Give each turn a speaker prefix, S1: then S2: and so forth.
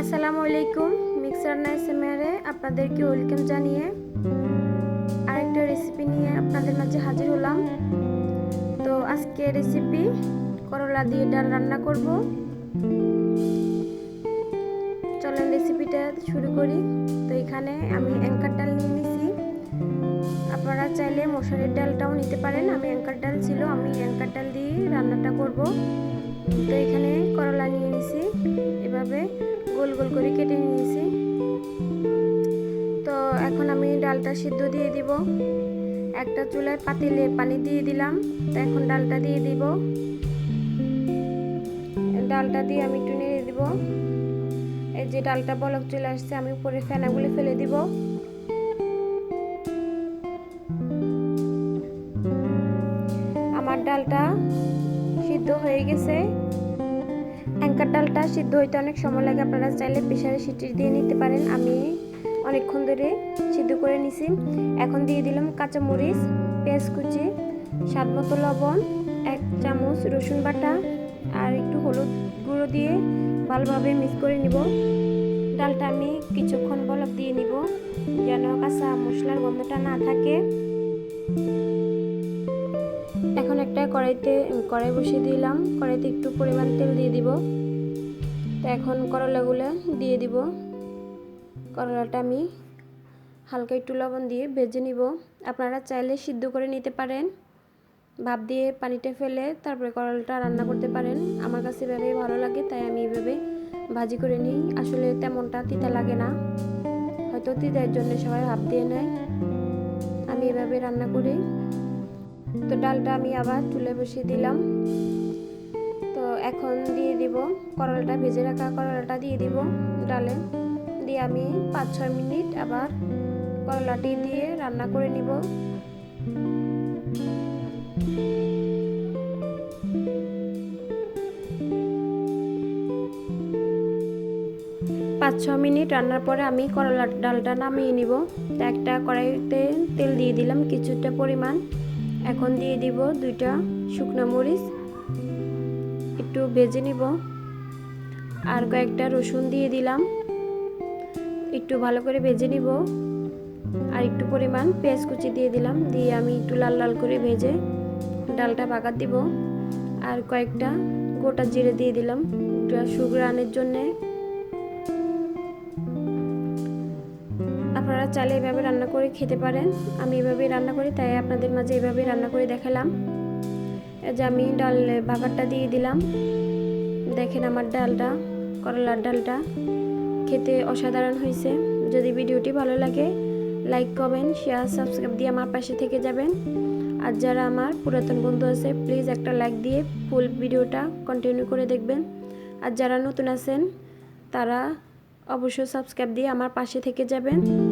S1: আসসালামু আলাইকুম, মিক্সার নাইসেমারে আপনাদেরকে ওয়েলকাম জানিয়ে আরেকটা রেসিপি নিয়ে আপনাদের মাঝে হাজির হলাম। তো আজকে রেসিপি করলা দিয়ে ডাল রান্না করব। চলেন রেসিপিটা শুরু করি। তো এখানে আমি অ্যাঙ্কার ডাল নিয়ে নিছি। আপনারা চাইলে মশারির ডালটাও নিতে পারেন। আমি অ্যাঙ্কার ডাল ছিল, আমি অ্যাঙ্কার ডাল দিয়ে রান্নাটা করব। তো এখানে করলা নিয়ে নিছি। এভাবে গোল গোল করে কেটে নিয়েছি। তো এখন আমি ডালটা সিদ্ধ দিয়ে দিব। একটা চুলায় পাতিলে পানি দিয়ে দিলাম। তো এখন ডালটা দিয়ে দিব। ডালটা দিয়ে আমি একটু নেড়ে দিব। এই যে ডালটা বলক চলে আসছে, আমি উপরে ফেনাগুলি ফেলে দিব। আমার ডালটা সিদ্ধ হয়ে গেছে। অ্যাঙ্কার ডালটা সিদ্ধ হইতে অনেক সময় লাগে। আপনারা চাইলে প্রেশারে সিটি দিয়ে নিতে পারেন। আমি অনেকক্ষণ ধরে সিদ্ধ করে নিছি। এখন দিয়ে দিলাম কাঁচামরিচ, পেঁয়াজ কুচি, স্বাদ মতো লবণ, এক চামচ রসুন বাটা আর একটু হলুদ গুঁড়ো দিয়ে ভালোভাবে মিক্স করে নিব। ডালটা আমি কিছুক্ষণ বলক দিয়ে নিব, যেন কাঁচা মশলার গন্ধটা না থাকে। একটা কড়াইতে কড়াই বসিয়ে দিলাম। কড়াইতে একটু পরিমাণ তেল দিয়ে দিব। তো এখন করলাগুলো দিয়ে দিব। করলাটা আমি হালকা একটু লবণ দিয়ে ভেজে নিব। আপনারা চাইলে সিদ্ধ করে নিতে পারেন। ভাপ দিয়ে পানিটা ফেলে তারপরে করলাটা রান্না করতে পারেন। আমার কাছে এভাবে ভালো লাগে, তাই আমি এভাবে ভাজি করে নিই। আসলে তেমনটা তিতা লাগে না। হয়তো তিতার জন্য সবাই ভাপ দিয়ে নেয়। আমি এভাবে রান্না করি। তো ডালটা আমি আবার তুলে বসিয়ে দিলাম। তো এখন দিয়ে দিব করলাটা, ভেজে রাখা করলাটা দিয়ে দিব ডালে। দিয়ে আমি পাঁচ ছয় মিনিট আবার করলাটি দিয়ে রান্না করে নিব। পাঁচ ছ মিনিট রান্নার পরে আমি করলা ডালটা নামিয়ে নিব। তো একটা কড়াইতে তেল দিয়ে দিলাম কিছুটা পরিমাণ। এখন দিয়ে দিব দুইটা শুকনো মরিচ। একটু ভেজে নিব। আর কয়েকটা রসুন দিয়ে দিলাম। একটু ভালো করে ভেজে নিব। আর একটু পরিমাণ পেঁয়াজ কুচি দিয়ে দিলাম। দিয়ে আমি একটু লাল লাল করে ভেজে ডালটা বাগার দিব। আর কয়েকটা গোটা জিরে দিয়ে দিলাম। একটু সুগ্রানের জন্যে আপনারা চাইলে এভাবে রান্না করে খেতে পারেন। আমি এভাবেই রান্না করি, তাই আপনাদের মাঝে এভাবেই রান্না করে দেখালাম। যে আমি ডাল, বাগারটা দিয়ে দিলাম। দেখেন আমার ডালটা, করলার ডালটা খেতে অসাধারণ হয়েছে। যদি ভিডিওটি ভালো লাগে, লাইক, কমেন্ট, শেয়ার, সাবস্ক্রাইব দিয়ে আমার পাশে থেকে যাবেন। আর যারা আমার পুরাতন বন্ধু আছে, প্লিজ একটা লাইক দিয়ে ফুল ভিডিওটা কন্টিনিউ করে দেখবেন। আর যারা নতুন আছেন, তারা অবশ্যই সাবস্ক্রাইব দিয়ে আমার পাশে থেকে যাবেন।